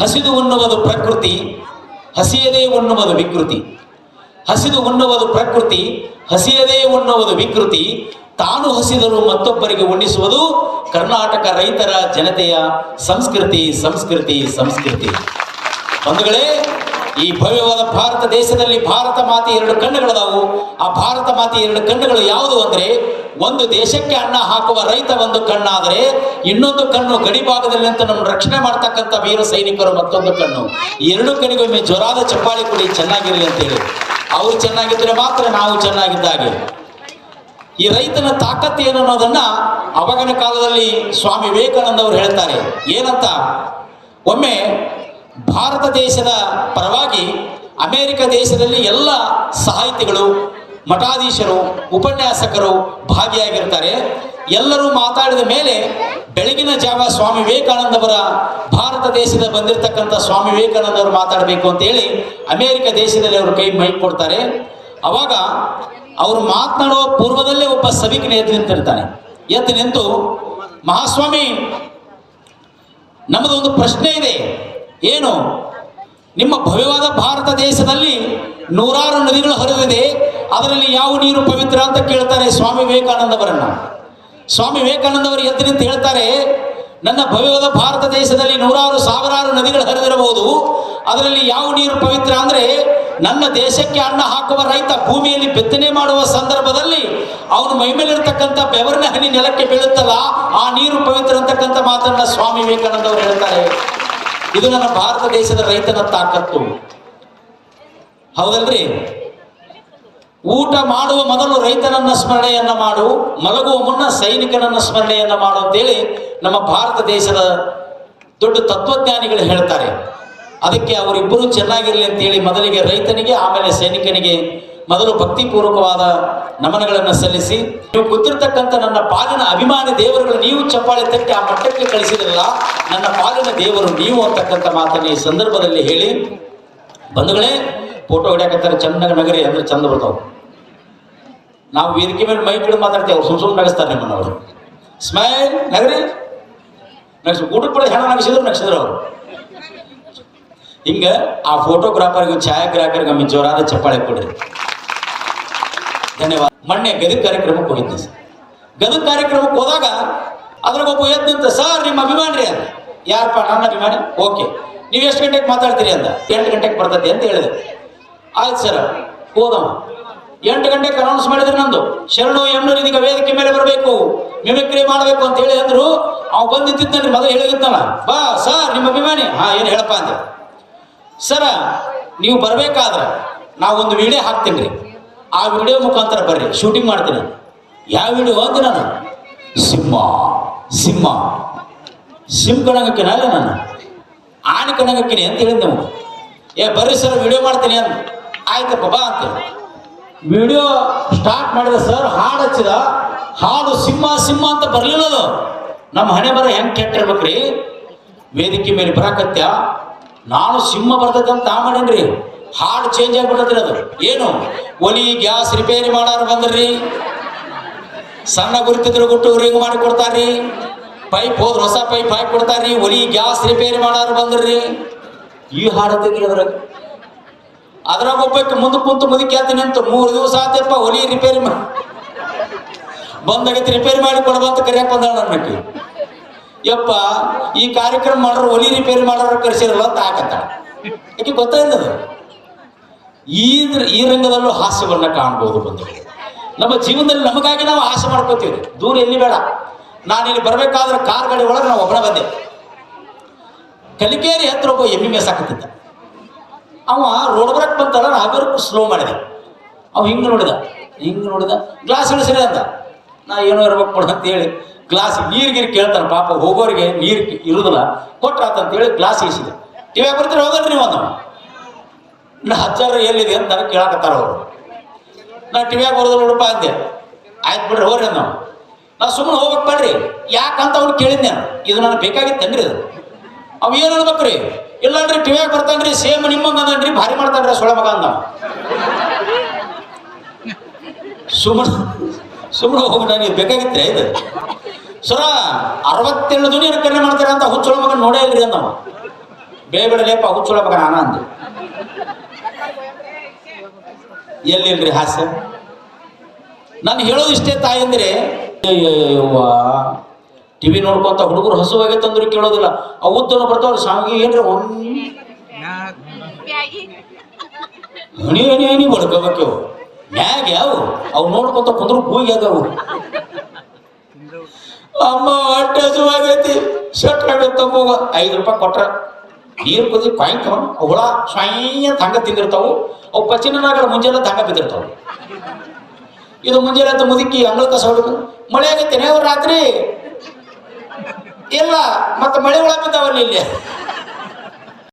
ಹಸಿದು ಉಣ್ಣುವುದು ಪ್ರಕೃತಿ, ಹಸಿಯದೇ ಉಣ್ಣುವುದು ವಿಕೃತಿ. ಹಸಿದು ಉಣ್ಣುವುದು ಪ್ರಕೃತಿ, ಹಸಿಯದೇ ಉಣ್ಣುವುದು ವಿಕೃತಿ. ತಾನು ಹಸಿದರು ಮತ್ತೊಬ್ಬರಿಗೆ ಉಣ್ಣಿಸುವುದು ಕರ್ನಾಟಕ ರೈತರ ಜನತೆಯ ಸಂಸ್ಕೃತಿ ಸಂಸ್ಕೃತಿ ಸಂಸ್ಕೃತಿ. ಬಂಧುಗಳೇ ಈ ಭವ್ಯವಾದ ಭಾರತ ದೇಶದಲ್ಲಿ ಭಾರತ ಮಾತೆ ಎರಡು ಕಣ್ಣುಗಳದಾವು. ಆ ಭಾರತ ಮಾತೆ ಎರಡು ಕಣ್ಣುಗಳು ಯಾವುದು ಅಂದ್ರೆ ಒಂದು ದೇಶಕ್ಕೆ ಅನ್ನ ಹಾಕುವ ರೈತ ಒಂದು ಕಣ್ಣಾದರೆ ಇನ್ನೊಂದು ಕಣ್ಣು ಗಡಿ ಭಾಗದಲ್ಲಿ ಅಂತ ನಮ್ಮ ರಕ್ಷಣೆ ಮಾಡ್ತಕ್ಕಂಥ ವೀರ ಸೈನಿಕರು ಮತ್ತೊಂದು ಕಣ್ಣು. ಎರಡು ಕಣ್ಣಿಗೊಮ್ಮೆ ಜ್ವರಾದ ಚಪ್ಪಾಳಿ ಕೊಡಿ, ಚೆನ್ನಾಗಿರಲಿ ಅಂತೇಳಿ ಅವ್ರು ಚೆನ್ನಾಗಿದ್ರೆ ಮಾತ್ರ ನಾವು ಚೆನ್ನಾಗಿದ್ದಾಗೆ. ಈ ರೈತನ ತಾಕತ್ತು ಏನು ಅನ್ನೋದನ್ನ ಅವಾಗಿನ ಕಾಲದಲ್ಲಿ ಸ್ವಾಮಿ ವಿವೇಕಾನಂದ ಅವರು ಹೇಳ್ತಾರೆ. ಏನಂತ? ಒಮ್ಮೆ ಭಾರತ ದೇಶದ ಪರವಾಗಿ ಅಮೆರಿಕ ದೇಶದಲ್ಲಿ ಎಲ್ಲ ಸಾಹಿತಿಗಳು ಮಠಾಧೀಶರು, ಉಪನ್ಯಾಸಕರು ಭಾಗಿಯಾಗಿರ್ತಾರೆ. ಎಲ್ಲರೂ ಮಾತಾಡಿದ ಮೇಲೆ ಬೆಳಗಿನ ಜಾವ ಸ್ವಾಮಿ ವಿವೇಕಾನಂದ ಅವರ ಭಾರತ ದೇಶದ ಬಂದಿರತಕ್ಕಂಥ ಸ್ವಾಮಿ ವಿವೇಕಾನಂದ ಅವರು ಮಾತಾಡಬೇಕು ಅಂತೇಳಿ ಅಮೆರಿಕ ದೇಶದಲ್ಲಿ ಅವರು ಕೈ ಮೈಕ್ ಕೊಡ್ತಾರೆ. ಅವಾಗ ಅವರು ಮಾತನಾಡುವ ಪೂರ್ವದಲ್ಲೇ ಒಬ್ಬ ಸಭಿಕನ ಎದ್ದು ನಿಂತಿರ್ತಾನೆ. ಎದ್ದು ನಿಂತು, ಮಹಾಸ್ವಾಮಿ, ನಮ್ಮದೊಂದು ಪ್ರಶ್ನೆ ಇದೆ. ಏನು? ನಿಮ್ಮ ಭವ್ಯವಾದ ಭಾರತ ದೇಶದಲ್ಲಿ ನೂರಾರು ನದಿಗಳು ಹರಿದಿದೆ. ಅದರಲ್ಲಿ ಯಾವ ನೀರು ಪವಿತ್ರ ಅಂತ ಕೇಳ್ತಾರೆ ಸ್ವಾಮಿ ವಿವೇಕಾನಂದವರನ್ನ. ಸ್ವಾಮಿ ವಿವೇಕಾನಂದವರು ಎದ್ದು ನಿಂತು ಹೇಳ್ತಾರೆ, ನನ್ನ ಭವ್ಯವಾದ ಭಾರತ ದೇಶದಲ್ಲಿ ನೂರಾರು ಸಾವಿರಾರು ನದಿಗಳು ಹರಿದಿರಬಹುದು. ಅದರಲ್ಲಿ ಯಾವ ನೀರು ಪವಿತ್ರ ಅಂದ್ರೆ, ನನ್ನ ದೇಶಕ್ಕೆ ಅನ್ನ ಹಾಕುವ ರೈತ ಭೂಮಿಯಲ್ಲಿ ಬಿತ್ತನೆ ಮಾಡುವ ಸಂದರ್ಭದಲ್ಲಿ ಅವನು ಮೈಮೇಲಿರ್ತಕ್ಕಂಥ ಬೆವರಿನ ಹನಿ ನೆಲಕ್ಕೆ ಬೀಳುತ್ತಲ್ಲ, ಆ ನೀರು ಪವಿತ್ರ ಅಂತಕ್ಕಂಥ ಮಾತನ್ನ ಸ್ವಾಮಿ ವಿವೇಕಾನಂದ ಅವರು ಹೇಳ್ತಾರೆ. ಇದು ನನ್ನ ಭಾರತ ದೇಶದ ರೈತನ ತಾಕತ್ತು. ಹೌದಲ್ರಿ? ಊಟ ಮಾಡುವ ಮೊದಲು ರೈತನನ್ನ ಸ್ಮರಣೆಯನ್ನ ಮಾಡು, ಮಲಗುವ ಮುನ್ನ ಸೈನಿಕನನ್ನ ಸ್ಮರಣೆಯನ್ನ ಮಾಡು ಅಂತೇಳಿ ನಮ್ಮ ಭಾರತ ದೇಶದ ದೊಡ್ಡ ತತ್ವಜ್ಞಾನಿಗಳು ಹೇಳ್ತಾರೆ. ಅದಕ್ಕೆ ಅವರಿಬ್ಬರು ಚೆನ್ನಾಗಿರಲಿ ಅಂತೇಳಿ ಮೊದಲಿಗೆ ರೈತನಿಗೆ, ಆಮೇಲೆ ಸೈನಿಕನಿಗೆ ಮೊದಲು ಭಕ್ತಿಪೂರ್ವಕವಾದ ನಮನಗಳನ್ನು ಸಲ್ಲಿಸಿ, ನೀವು ಗೊತ್ತಿರತಕ್ಕಂಥ ನನ್ನ ಪಾಲಿನ ಅಭಿಮಾನಿ ದೇವರುಗಳು ನೀವು ಚಪ್ಪಾಳೆ ತಟ್ಟಿ ಆ ಮಟ್ಟಕ್ಕೆ ಕಳಿಸಿದ್ರಲ್ಲ, ನನ್ನ ಪಾಲಿನ ದೇವರು ನೀವು ಅಂತಕ್ಕಂಥ ಮಾತನ್ನು ಈ ಸಂದರ್ಭದಲ್ಲಿ ಹೇಳಿ, ಬಂಧುಗಳೇ, ಫೋಟೋ ಹೊಡ್ಯಾಕತ್ತಾರೆ ಚಂದ ನಗರಿ ಅಂದ್ರೆ ಚಂದ ಬರ್ತಾವೆ. ನಾವು ವೇದಿಕೆ ಮೇಲೆ ಮೈ ಬಿಡು ಮಾತಾಡ್ತೇವೆ, ಅವ್ರು ಸುಮ್ ಸುಮ್ಮನೆ ನಗಿಸ್ತಾರೆ ನಿಮ್ಮನ್ನವರು ಸ್ಮೈಲ್, ನಗರಿ? ನಗಿಸ್ ಊಟಕ್ಕೆ ಕೂಡ ಹೆಣ ನಗಿಸಿದ್ರು ನಗಿಸಿದ್ರು ಅವರು. ಹಿಂಗೆ ಆ ಫೋಟೋಗ್ರಾಫರ್ಗೆ ಛಾಯಾಗ್ರಾಹಕರಿಗೆ ಒಮ್ಮೆ ಜೋರಾದ ಚಪ್ಪಾಳೆ ಕೊಡ್ರಿ. ಧನ್ಯವಾದ. ಮೊನ್ನೆ ಗದಗ ಕಾರ್ಯಕ್ರಮಕ್ಕೆ ಹೋಗಿದ್ದೆ ಸರ್. ಗದಗ ಕಾರ್ಯಕ್ರಮಕ್ಕೆ ಹೋದಾಗ ಅದ್ರಾಗ ಒಬ್ಬ ಎದ್ದು ಸರ್, ನಿಮ್ಮ ಅಭಿಮಾನಿ ರೀ ಅಂತ. ಯಾರಪ್ಪ, ನನ್ನ ಅಭಿಮಾನಿ? ಓಕೆ. ನೀವು ಎಷ್ಟು ಗಂಟೆಗೆ ಮಾತಾಡ್ತೀರಿ ಅಂತ? ಎಂಟು ಗಂಟೆಗೆ ಬರ್ತದೆ ಅಂತ ಹೇಳಿದೆ. ಆಯ್ತು ಸರ್, ಹೋದವ. ಎಂಟು ಗಂಟೆಗೆ ಅನೌನ್ಸ್ ಮಾಡಿದ್ರೆ ನಂದು. ಶರಣು ಎಮ್ನೂರು ಇದೀಗ ವೇದಿಕೆ ಮೇಲೆ ಬರಬೇಕು. ಮಿಮಿಕ್ರಿ ಮಾಡಬೇಕು ಅಂತ ಹೇಳಿ ಅಂದ್ರು, ಅವ್ ಬಂದು ನಿಂತಿದ್ದಾನೆ ಮೊದಲು ಹೇಳಿದ್ನಲ್ಲ. ಬಾ, ಸರ್, ನಿಮ್ಮ ಅಭಿಮಾನಿ. ಹಾ, ಏನು ಹೇಳಪ್ಪ ಅಂದೆ. ಸರ, ನೀವು ಬರಬೇಕಾದ್ರೆ ಒಂದು ವಿಡಿಯೋ ಹಾಕ್ತೀನಿ ರೀ. ಆ ವಿಡಿಯೋ ಮುಖಾಂತರ ಬರ್ರಿ ಶೂಟಿಂಗ್ ಮಾಡ್ತೀನಿ. ಯಾವ ವಿಡಿಯೋ ಅಂದೆ ನಾನು? ಸಿಂಹ ಸಿಂಹ. ಸಿಂಹ ಕಣಗಕ್ಕಿನ ಅಲ್ಲ ನಾನು. ಆನೆ ಕಣಗಕ್ಕಿನಿ ಅಂತ ಹೇಳಿದ್ ನೀವು ಏ, ಬರ್ರಿ ಸರ್ ವಿಡಿಯೋ ಮಾಡ್ತೀನಿ ಅಂತ ಆಯ್ತಪ್ಪ, ಬಾ ಅಂತ ವಿಡಿಯೋ ಸ್ಟಾರ್ಟ್ ಮಾಡಿದ ಸರ್ ಹಾಡು ಹಚ್ಚಿದ. ಹಾಡು ಸಿಂಹ ಸಿಂಹ ಅಂತ ಬರಲಿಲ್ಲ ಅದು. ನಮ್ಮ ಹಣೆ ಬರ ಹೆಂಗೆ ಕೆಟ್ಟಿರ್ಬೇಕ್ರಿ? ವೇದಿಕೆ ಮೇಲೆ ಬರಾಕತ್ಯ ನಾನು ಸಿಂಹ ಬರ್ತೈತೆ ಅಂತ ಆ ಮಾಡೇನ್ರಿ? ಹಾಡು ಚೇಂಜ್ ಆಗ್ಬಿಟ್ಟದ್ರಿ ಅದು. ಏನು? ಒಲಿ, ಗ್ಯಾಸ್ ರಿಪೇರಿ ಮಾಡಾರ ಬಂದ್ರಿ. ಸಣ್ಣ ಗುರುತಿದ್ರು ಗುಟ್ಟು ರಿಂಗ್ ಮಾಡಿ ಕೊಡ್ತಾರ್ರಿ. ಪೈಪ್ ಹೋದ್ರೆ ಹೊಸ ಪೈಪ್ ಹಾಕಿ ಕೊಡ್ತಾರ್ರಿ. ಒಲಿ, ಗ್ಯಾಸ್ ರಿಪೇರಿ ಮಾಡೋರು ಬಂದ್ರಿ. ಈ ಹಾಡತ್ತಿದ್ರಿ ಅದ್ರಾಗ. ಅದ್ರಾಗ ಒಬ್ಬಕ್ಕೆ ಮುಂದೆ ಕುಂತು ಮುದುಕಿ ಆತ ನಿಂತು, ಮೂರು ದಿವಸ ಆತಪ್ಪ ಒಲಿ ರಿಪೇರಿ ಮಾಡಿ ಬಂದಾಗೈತಿ ರಿಪೇರಿ ಮಾಡಿ ಕೊಡಬಂತ ಕರಿಯಕ್ ಬಂದಾಳ ನನ್ನಕ್ಕೆ ಯಪ್ಪ, ಈ ಕಾರ್ಯಕ್ರಮ ಮಾಡೋರು ಒಲಿ ರಿಪೇರಿ ಮಾಡೋರು ಕರೆಸಿರಲ್ಲ ಅಂತ ಹಾಕತ್ತ ಯಾಕೆ ಗೊತ್ತಾಯಿಲ್ಲ ಅದು? ಈ ಈ ರಂಗದಲ್ಲೂ ಹಾಸ್ಯವನ್ನ ಕಾಣಬಹುದು ಬಂಧುಗಳು ನಮ್ಮ ಜೀವನದಲ್ಲಿ ನಮಗಾಗಿ ನಾವು ಹಾಸ್ಯ ಮಾಡ್ಕೋತೀವಿ. ದೂರ ಎಲ್ಲಿ ಬೇಡ. ನಾನು ಇಲ್ಲಿ ಬರಬೇಕಾದ್ರೆ ಕಾರ್ ಗಾಡಿ ಒಳಗೆ ನಾವು ಒಬ್ಬನ ಬಂದೆ. ಕಲಿಕೇರಿ ಹತ್ರ ಒಬ್ಬ ಎಮ್ಮಿ ಮೇಸಾಕತ್ತಿದ್ದ ಅವ ರೋಡ್ ಬರಕ್ ಬಂತಲ್ಲ ನಾವೇರು ಸ್ಲೋ ಮಾಡಿದೆ. ಅವ ಹಿಂಗೆ ನೋಡಿದ. ಹಿಂಗೆ ನೋಡಿದ. ಗ್ಲಾಸ್ ಇಳಿಸಿದೆ ಅಂತ ನಾ ಏನೋ ಇರ್ಬೇಕು ಕೊಡ ಅಂತ ಹೇಳಿ ಗ್ಲಾಸ್ ನೀರು ಗೀರು ಕೇಳ್ತಾನೆ. ಪಾಪ ಹೋಗೋರಿಗೆ ನೀರು ಇರುದಿಲ್ಲ. ಅಂತ ಹೇಳಿ ಗ್ಲಾಸ್ ಇಳಿಸಿದೆ ಟಿವಿ ಬರ್ತೀರಿ? ಹೋಗಲ್ರಿ ನೀವು ಅಂದವ ನಾ ಹಚ್ಚಾರ ಎಲ್ಲಿದೆ ಅಂತ ನನಗೆ ಕೇಳಾಕತ್ತಾರ ಅವರು. ನಾ ಟಿವಿಯಾಗ ಬರೋದು ನೋಡಪ್ಪ ಅಂದೆ. ಆಯ್ತು ಬಿಡ್ರಿ, ಹೋಗ್ರಿ ನಾವು ನಾ ಸುಮ್ಮನೆ ಹೋಗ್ಬೇಕು ಬೇಡ್ರಿ ಯಾಕಂತ ಅವ್ನು ಕೇಳಿದ್ದೆ ನಾನು. ಇದು ನನಗೆ ಬೇಕಾಗಿತ್ತೇನ್ರಿ ಅದು ಅವ್ ಏನು ಅನ್ಬೇಕ್ರಿ ಇಲ್ಲನ್ರಿ ಟಿವ್ಯಾಗ ಬರ್ತಾನ್ರಿ, ಸೇಮ್ ನಿಮ್ಮಂಗ ಅದನ್ರಿ, ಭಾರಿ ಮಾಡ್ತಾನ್ರಿ ಸೊಳ ಮಗ ಅಂದ ಸುಮ್ಮನೆ ಸುಮ್ಮನೆ ಹೋಗಿ ನನಗೆ ಬೇಕಾಗಿತ್ತೆ ಇದು. ಸರ ಅರವತ್ತೇಳು ದುನಿಯನ್ನು ಕಡಿಮೆ ಮಾಡ್ತೀರ ಅಂತ ಹುಚ್ಚುಳ ಮಗ ನೋಡೇ ಇಲ್ರಿ ಅಂದವ ಬೇಬೇಡ ಲೇಪ ಹುಚ್ಚುಳ ಮಗ ನಾನ ಅಂದೆ ಎಲ್ಲಿಲ್ರಿ ಹಾಸ್ಯ? ನಾನು ಹೇಳೋದು ಇಷ್ಟೇ ತಾಯಿ ಅಂದ್ರೆ ಟಿವಿ ನೋಡ್ಕೊಂತ ಹುಡುಗರು ಹಸುವಾಗೈತೆ ತಂದ್ರು ಕೇಳೋದಿಲ್ಲ. ಉದ್ದನು ಬರ್ತಾವ್ರಿ ಸಾಂಗಿ ಏನ್ರಿ ಹಣಿ ಹಣಿ ಹಣಿ ಮಾಡ್ಕೋಬೇಕು ಮ್ಯಾಗ ಯಾವ ಅವು ನೋಡ್ಕೊಂತ ಕುಂದ್ರು ಕೂಗಿ ಅದಾವು ಅಮ್ಮ ಹೊಟ್ಟೆ ಹಸುವಾಗೈತಿ. ಶಟ್ ತಗೋಗ ಐದು ರೂಪಾಯಿ ಕೊಟ್ರ. ನೀರು ಕುದಿ ಅವು ಹುಳ ಸ್ವಯ ತಂಗ ತಿಂದಿರ್ತಾವು, ಅವು ಪಚಿನನಾಗ ಮುಂಜಾನೆ ತಂಗ ಬಿದ್ದಿರ್ತಾವು. ಇದು ಮುಂಜಾನೆ ಅಂತ ಮುದುಕಿ ಅಂಗಳ ಕಸ ಹೊಡೆದು ಮಳೆ ಆಗೈತೆ ರಾತ್ರಿ? ಇಲ್ಲ, ಮತ್ತೆ ಮಳೆ ಒಳಗೆ ಬಿದ್ದಾವಲ್ಲ ಇಲ್ಲಿ.